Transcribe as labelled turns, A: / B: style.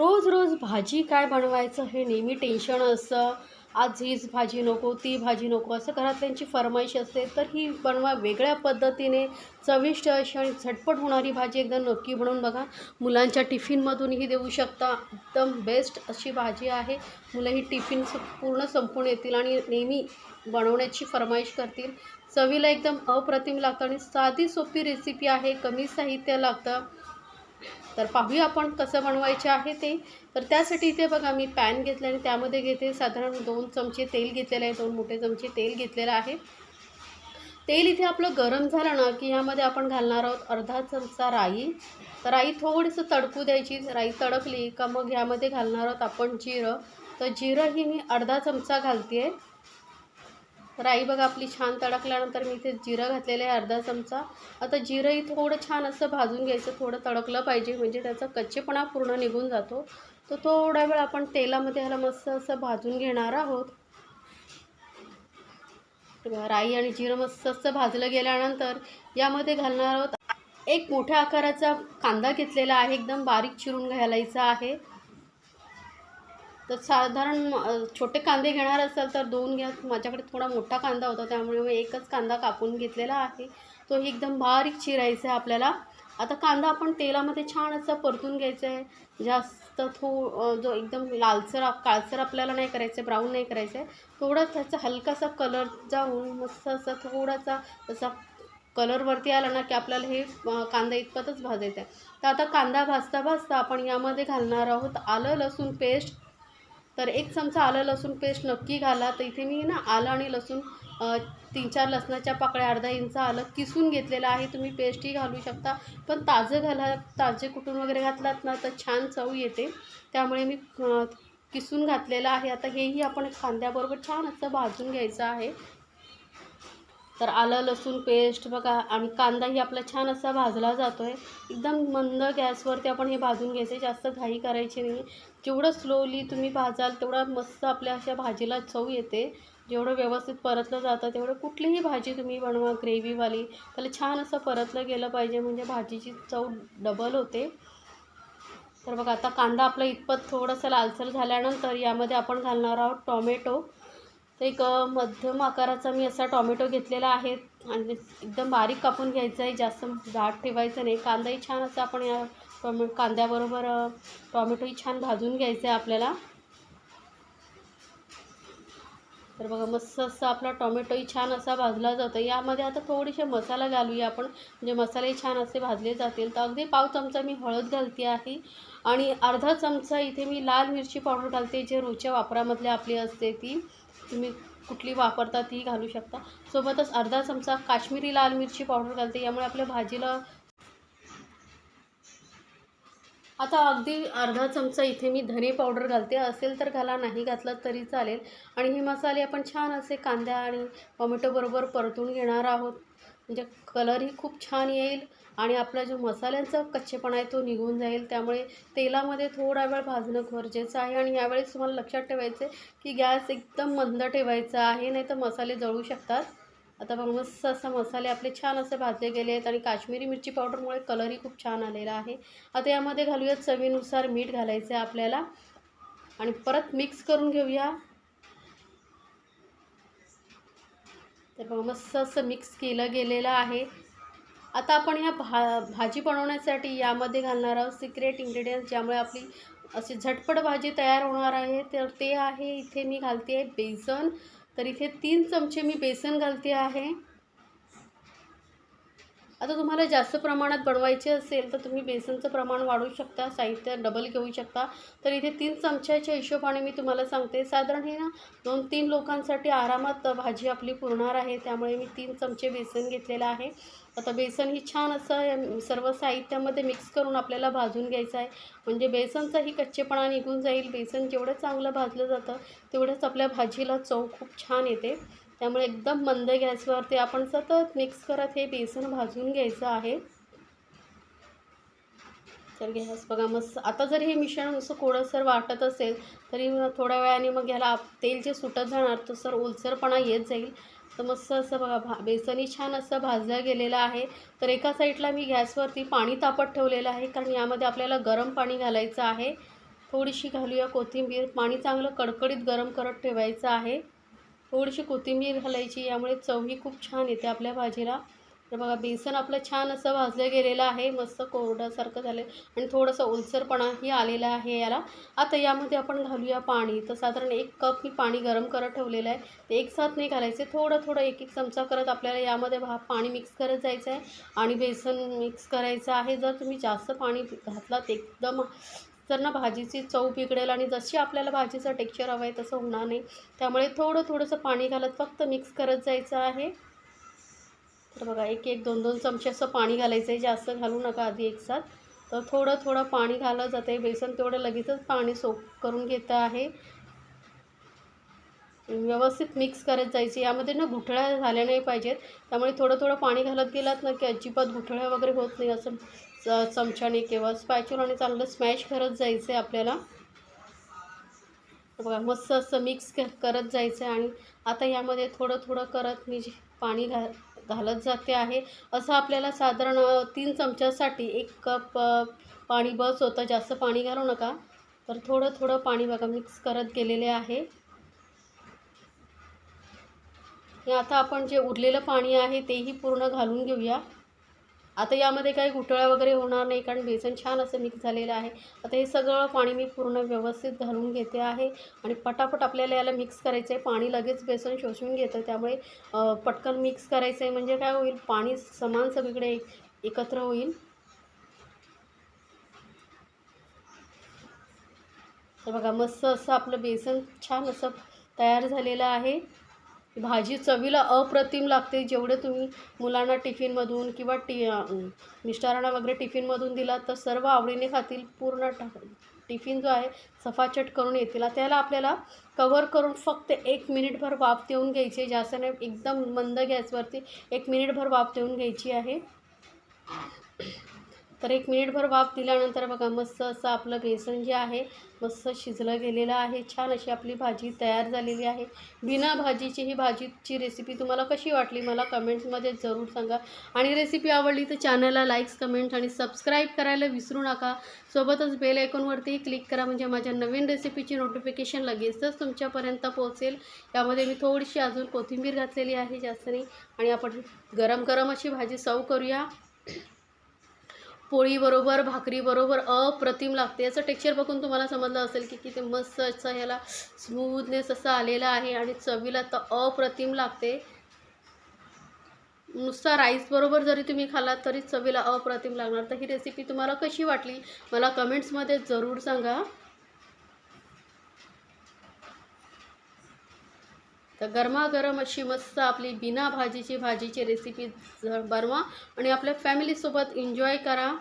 A: रोज रोज भाजी काय बनवायचं हे नेहमी टेन्शन असतं. आज हीच भाजी नको ती भाजी नको असं घरातल्यांची फरमाईश असते. तर ही बनवा वेगळ्या पद्धतीने चविष्ट अशी आणि झटपट होणारी भाजी एकदम नक्की बनवून बघा. मुलांच्या टिफिनमधूनही देऊ शकता. एकदम बेस्ट अशी भाजी आहे. मुलं ही टिफिन पूर्ण संपून येतील आणि नेहमी बनवण्याची फरमाईश करतील. चवीला एकदम अप्रतिम लागतं आणि साधी सोपी रेसिपी आहे. कमी साहित्य लागतं. तर पाहूया आपण कसं बनवायचे आहे ते. तर त्यासाठी इथे बघा मी पॅन घेतलं आणि त्यामध्ये घेते साधारण दोन चमचे तेल घेतलेलं आहे दोन मोठे चमचे तेल घेतलेलं आहे. तेल इथे आपलं गरम झालं ना की ह्यामध्ये आपण घालणार आहोत अर्धा चमचा राई. तर राई थोडंसं तडकू द्यायची राई तडकली का मग ह्यामध्ये घालणार आहोत आपण जिरं. तर जिरं ही मी अर्धा चमचा घालते आहे राई बघा आपली छान तडकल्यानंतर मी इथे जिरं घातलेलं आहे अर्धा चमचा. आता जिरंही थोडं छान असं भाजून घ्यायचं थोडं तडकलं पाहिजे म्हणजे त्याचा कच्चेपणा पूर्ण निघून जातो. तो थोडा वेळ आपण तेलामध्ये ह्याला मस्त असं भाजून घेणार आहोत. राई आणि जिरं मस्त असं भाजलं गेल्यानंतर यामध्ये घालणार आहोत. एक मोठ्या आकाराचा कांदा घेतलेला आहे एकदम बारीक चिरून घालायचा आहे. तर साधारण छोटे कांदे घेणार असाल तर दोन घ्या. माझ्याकडे थोडा मोठा कांदा होता त्यामुळे मी एकच कांदा कापून घेतलेला आहे. तो एकदम बारीक चिरायचा आहे आपल्याला. आता कांदा आपण तेलामध्ये छान असा परतून घ्यायचं आहे. जास्त थो जो एकदम लालसर काळसर आपल्याला नाही करायचं आहे ब्राऊन नाही करायचं आहे. थोडा त्याचा हलकासा कलर जाऊन मस्त असा थोडासा असा कलरवरती आला ना की आपल्याला हे कांदा इतपतच भाजायचं आहे. तर आता कांदा भाजता भाजता आपण यामध्ये घालणार आहोत आलं लसूण पेस्ट तर एक चमचा आलं लसूण पेस्ट नक्की घाला. तर इथे मी ना आलं आणि लसूण तीन चार लसणाच्या पाकळ्या अर्धा इंच आलं किसून घेतलेलं आहे. तुम्ही पेस्टही घालू शकता. पण ताजं घाला ताजे कुटून वगैरे घातलात ना तर छान चव येते. त्यामुळे मी किसून घातलेलं आहे. आता हेही आपण कांद्याबरोबर छान असं भाजून घ्यायचं आहे. तर आलं लसूण पेस्ट बघा. आणि कांदाही आपला छान असा भाजला जातो आहे एकदम मंद गॅसवरती आपण हे भाजून घ्यायचे जास्त घाई करायची नाही. जेवढं स्लोली तुम्ही भाजाल तेवढं मस्त आपल्या अशा भाजीला चव येते. जेवढं व्यवस्थित परतलं जातं तेवढं कुठलीही भाजी तुम्ही बनवा ग्रेव्हीवाली त्याला छान असं परतलं गेलं पाहिजे. म्हणजे भाजीची चव डबल होते. तर बघा आता कांदा आपला इतपत थोडंसं लालसर झाल्यानंतर यामध्ये आपण घालणार आहोत टॉमॅटो. तर एक मध्यम आकाराचा मी असा टॉमॅटो घेतलेला आहे आणि एकदम बारीक कापून घ्यायचा आहे जास्त जाड ठेवायचं नाही. कांदाही छान असा आपण या टॉमॅ कांद्याबरोबर टॉमॅटोही छान भाजून घ्यायचं आहे आपल्याला. तर बघा मस्त असं आपला टॉमॅटोही छान असा भाजला जातो यामध्ये आता थोडेसे मसाला घालूया आपण. म्हणजे मसालेही छान असे भाजले जातील. तर अगदी पाव चमचा मी हळद घालते आहे आणि अर्धा चमचा इथे मी लाल मिरची पावडर घालते जे रोजच्या वापरामधली आपली असते ती. तुम्ही कुठली वापरता ती घालू शकता. सोबतच अर्धा चमचा काश्मीरी लाल मिरची पावडर घालते. यामुळे आपल्या भाजीला आता अगदी अर्धा चमचा इथे मी धने पावडर घालते. असेल तर घाला नाही घातलं तरी चालेल. आणि हे मसाले आपण छान असे कांद्या आणि टोमॅटोबरोबर परतून घेणार आहोत. म्हणजे कलरही खूप छान येईल आणि आपला जो मसाल्यांचा कच्चेपणा आहे तो निघून जाईल. त्यामुळे तेलामध्ये थोडा वेळ भाजणं गरजेचं आहे आणि यावेळेस तुम्हाला लक्षात ठेवायचं आहे की गॅस एकदम मंद ठेवायचा आहे नाही तर मसाले जळू शकतात. आता बघ मस्त असं मसाले आपले छान असे भाजले गेले आहेत आणि काश्मीरी मिरची पावडरमुळे कलरही खूप छान आलेला आहे. आता यामध्ये घालूयात चवीनुसार मीठ घालायचं आहे आपल्याला. आणि परत मिक्स करून घेऊया. तर बघा मस्त असं मिक्स केलं गेलेलं आहे. आता आपण ह्या भा भाजी बनवण्यासाठी यामध्ये घालणार आहोत सिक्रेट इन्ग्रेडियंट्स ज्यामुळे आपली अशी झटपट भाजी तयार होणार आहे. तर ते आहे इथे मी घालते आहे बेसन. तर इथे तीन चमचे मी बेसन घालते आहे. आता तुम्हाला जास्त प्रमाणात बनवायचे असेल तर तुम्ही बेसनचं प्रमाण वाढवू शकता साहित्य डबल घेऊ शकता. तर इथे तीन चमच्याच्या हिशोबाने मी तुम्हाला सांगते. साधारण हे ना दोन तीन लोकांसाठी आरामात भाजी आपली पुरणार आहे. त्यामुळे मी तीन चमचे बेसन घेतलेलं आहे. आता बेसन ही छान असं सर्व साहित्यामध्ये मिक्स करून आपल्याला भाजून घ्यायचं आहे. म्हणजे बेसनचाही कच्चेपणा निघून जाईल. बेसन जेवढं चांगलं भाजलं जातं तेवढंच आपल्या भाजीला चव खूप छान येते. त्यामुळे एकदम मंद गॅसवरती आपण सतत मिक्स करत हे बेसन भाजून घ्यायचं आहे. तर गॅस बघा मस्त. आता जर हे मिश्रण असं कोळसर वाटत असेल तरी थोड्या वेळाने मग ह्याला तेल जे सुटत जाणार तसं ओलसरपणा येत जाईल. तर मस्त असं बघा भा बेसनही छान असं भाजलं गेलेलं आहे. तर एका साईडला मी गॅसवरती पाणी तापत ठेवलेलं आहे कारण यामध्ये आपल्याला गरम पाणी घालायचं आहे. थोडीशी घालूया कोथिंबीर. पाणी चांगलं कडकडीत गरम करत ठेवायचं आहे. थोडीशी कोथिंबीर घालायची यामुळे चवही खूप छान येते आपल्या भाजीला. तर बघा बेसन आपलं छान असं भाजलं गेलेलं आहे मस्त कोरड्यासारखं झालं. आणि थोडंसं ओलसरपणाही आलेला आहे याला. आता यामध्ये आपण घालूया पाणी. तर साधारण एक कप मी पाणी गरम करत ठेवलेलं आहे. ते एक साथ नाही घालायचे थोडं थोडं एक एक चमचा करत आपल्याला यामध्ये भा पाणी मिक्स करत जायचं आहे. आणि बेसन मिक्स करायचं आहे. जर तुम्ही जास्त पाणी घातलात एकदम तर ना भाजीची चव बिघडेल आणि जशी आपल्याला भाजीचं टेक्स्चर हवं आहे तसं होणार नाही. त्यामुळे थोडं थोडंसं पाणी घालत फक्त मिक्स करत जायचं आहे. तर बघा एक एक दोन दोन चमचे असं पाणी घालायचं आहे जास्त घालू नका आधी एकसाथ तर थोडं थोडं पाणी घालत जाते. बेसन तेवढं लगेचच पाणी सोक करून घेतं आहे. व्यवस्थित मिक्स करत जायचे. यामध्ये ना गुठळ्या झाल्या नाही पाहिजेत. त्यामुळे थोडं थोडं पाणी घालत गेलात ना की अजिबात गुठळ्या वगैरे होत नाही. असं च चमच्याने किंवा स्पॅच्युलाने चांगलं स्मॅश करत जायचं आहे आपल्याला. बघा मस्त असं मिक्स क करत जायचं आहे आणि आता यामध्ये थोडं थोडं करत मी जे पाणी घा घालत जाते आहे. असं आपल्याला साधारण तीन चमच्यासाठी एक कप पाणी बस होतं. जास्त पाणी घालू नका. तर थोडं थोडं पाणी बघा मिक्स करत गेलेले आहे. आणि आता आपण जे उरलेलं पाणी आहे तेही पूर्ण घालून घेऊया. आता यामध्ये काही गुठळ्या वगैरे होणार नाही कारण बेसन छान असं मिक्स झालेलं आहे. आता हे सगळं पाणी मी पूर्ण व्यवस्थित घालून घेते आहे आणि पटापट आपल्याला याला मिक्स करायचं आहे पाणी लगेच बेसन शोषून घेतं. त्यामुळे पटकन मिक्स करायचं आहे म्हणजे काय होईल? पाणी समान सगळीकडे एकत्र होईल. तर बघा मस्त असं आपलं बेसन छान असं तयार झालेलं आहे. भाजी चवीला अप्रतिम लागते. जेवढे तुम्ही मुलांना टिफिनमधून किंवा टी मिस्टरांना वगैरे टिफिनमधून दिला तर सर्व आवडीने खातील. पूर्ण टिफिन जो आहे सफाचट करून येतील. त्याला आपल्याला कवर करून फक्त एक मिनिटभर वाफ देऊन घ्यायची आहे. जास्त नाही एकदम मंद गॅसवरती एक मिनिटभर वाफ देऊन घ्यायची आहे. तर एक मिनिटभर वाफ दिल्यानंतर बघा मस्त असं आपलं बेसन जे आहे मस्त शिजलं गेलेलं आहे. छान अशी आपली भाजी तयार झालेली आहे. बिना भाजीची ही भाजीची रेसिपी तुम्हाला कशी वाटली मला कमेंट्समध्ये जरूर सांगा. आणि रेसिपी आवडली तर चॅनलला लाईक्स कमेंट आणि सबस्क्राईब करायला विसरू नका. सोबतच बेल आयकॉनवरती क्लिक करा म्हणजे माझ्या नवीन रेसिपीची नोटिफिकेशन लगेचच तुमच्यापर्यंत पोहोचेल. यामध्ये मी थोडीशी अजून कोथिंबीर घातलेली आहे जास्त नाही. आणि आपण गरम गरम अशी भाजी सर्व करूया. पोळीबरोबर भाकरीबरोबर अप्रतिम लागते. याचं टेक्स्चर बघून तुम्हाला समजलं असेल की किती मस्त असं ह्याला स्मूथनेस असं आलेलं आहे आणि चवीला तर अप्रतिम लागते. नुसता राईसबरोबर जरी तुम्ही खालात तरी चवीला अप्रतिम लागणार. तर ही रेसिपी तुम्हाला कशी वाटली? मला कमेंट्समध्ये जरूर सांगा. तर गरमागरम अशी मस्त आपली बिना भाजीची भाजीची रेसिपी बनवा आणि आपल्या फॅमिलीसोबत एन्जॉय करा.